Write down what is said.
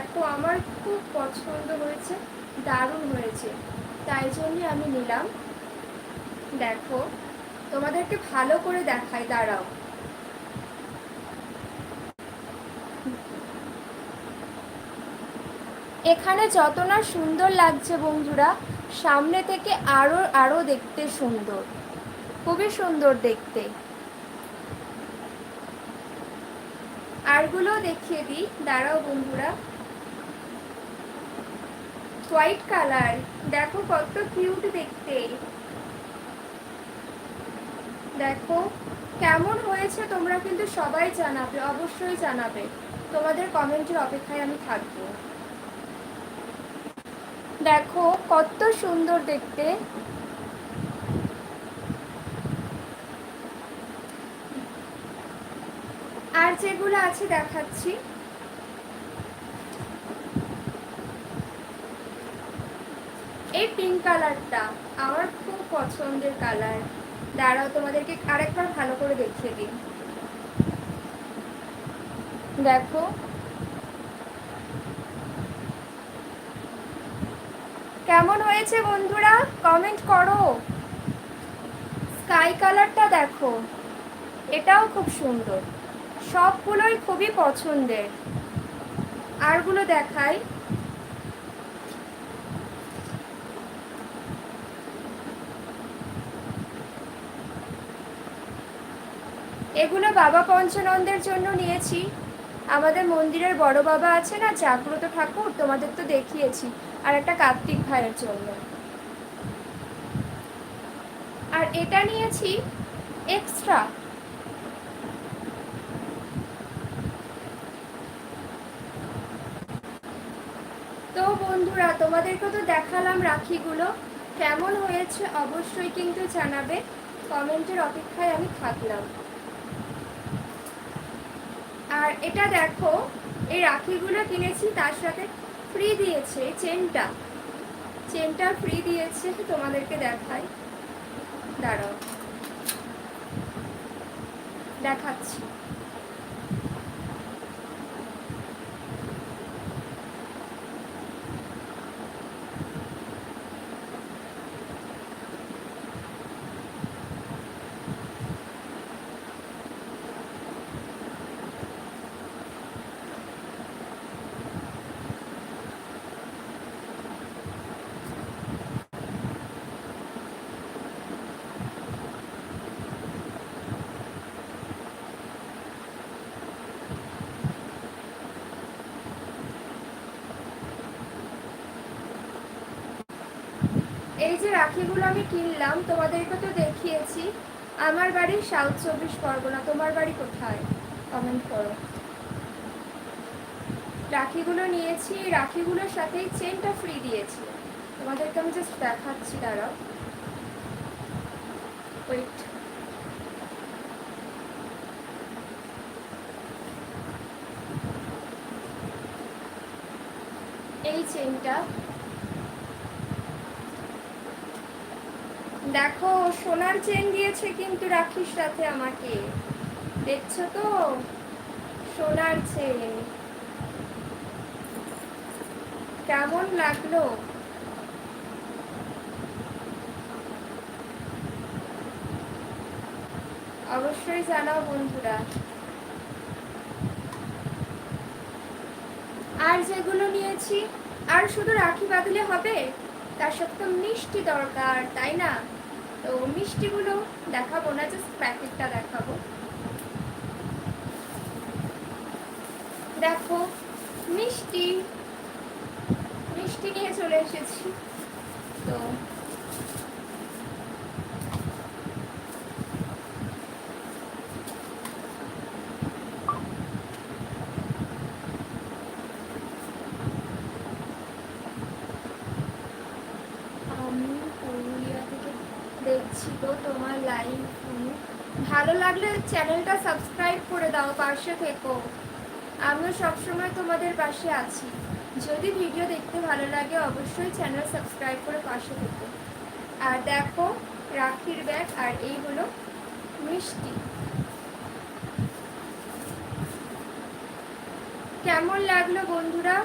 দেখো আমার খুব পছন্দ হয়েছে, দারুণ হয়েছে। তাই জন্যে আমি নিলাম। দেখো, তোমাদেরকে ভালো করে দেখাই, দাঁড়াও। এখানে যত না সুন্দর লাগছে বন্ধুরা, সামনে থেকে আরও আরও দেখতে সুন্দর। খুবই সুন্দর দেখতে। আরগুলো দেখিয়ে দিই। দাঁড়াও বন্ধুরা। White colour. দেখো কত কিউট দেখতে। দেখো, কেমন হয়েছে তোমরা কিন্তু সবাই জানাবে, অবশ্যই জানাবে। তোমাদের কমেন্টের অপেক্ষায় আমি থাকব। দেখো, কত সুন্দর দেখতে। আর যেগুলো আছে দেখাচ্ছি। এই পিঙ্ক কালারটা আমার খুব পছন্দের কালার দাঁড়াও, তোমাদেরকে আরেকবার ভালো করে দেখিয়ে দিই। দেখো। কেমন হয়েছে বন্ধুরা? কমেন্ট করো। স্কাই কালারটা দেখো। এটাও খুব সুন্দর। সবগুলোই খুবই পছন্দের। আরগুলো দেখাই। এগুলো বাবা পঞ্চানন্দের জন্য নিয়েছি। আমাদের মন্দিরের বড় বাবা আছে না, জাগ্রত ঠাকুর, তোমাদের তো দেখিয়েছি। আর একটা কার্তিক ভাইয়ের জন্য। আর এটা নিয়েছি এক্সট্রা তো বন্ধুরা, তোমাদেরকে তো দেখালাম রাখিগুলো। কেমন হয়েছে অবশ্যই কিন্তু জানাবে। কমেন্টের অপেক্ষায় আমি থাকলাম। আর এটা দেখো, এই রাখিগুলো কিনেছি, তার সাথে ফ্রি দিয়েছে চেনটা চেনটা ফ্রি দিয়েছে, তোমাদেরকে দেখাই। দাঁড়াও। দেখাচ্ছি। এই যে রাখিগুলো আমি কিনলাম, তোমাদেরকে তো দেখিয়েছি। আমার বাড়ি সাউথ চব্বিশ পরগনা, তোমার বাড়ি কোথায়? কমেন্ট করো। রাখিগুলো নিয়েছি, রাখিগুলোর সাথেই চেনটা ফ্রি দিয়েছি। তোমাদেরকে আমি জাস্ট দেখাচ্ছি, দাঁড়াও। ওয়েট এই চেনটা দেখো, সোনার চেন দিয়েছে কিন্তু রাখির সাথে আমাকে। দেখছ তো? সোনার চেন। কেমন লাগল? অবশ্যই জানাও বন্ধুরা। আর যেগুলো নিয়েছি, আর শুধু রাখি বাঁধলে হবে? তার সাথে তো মিষ্টি দরকার, তাই না? তো মিষ্টিগুলো দেখাবো না জাস্ট প্যাকেটটা দেখাবো। দেখো, মিষ্টি। মিষ্টি নিয়ে চলে এসেছি। তো আমি পুরুলিয়া থেকে তো তোমার লাইভ ভালো লাগলে চ্যানেলটা সাবস্ক্রাইব করে দাও, পাশে থেকো। আমিও সবসময় তোমাদের পাশে আছি। যদি ভিডিও দেখতে ভালো লাগে, অবশ্যই চ্যানেল সাবস্ক্রাইব করে পাশে থেকো। আর দেখো, রাখির ব্যাগ, আর এই হলো মিষ্টি। কেমন লাগল বন্ধুরা?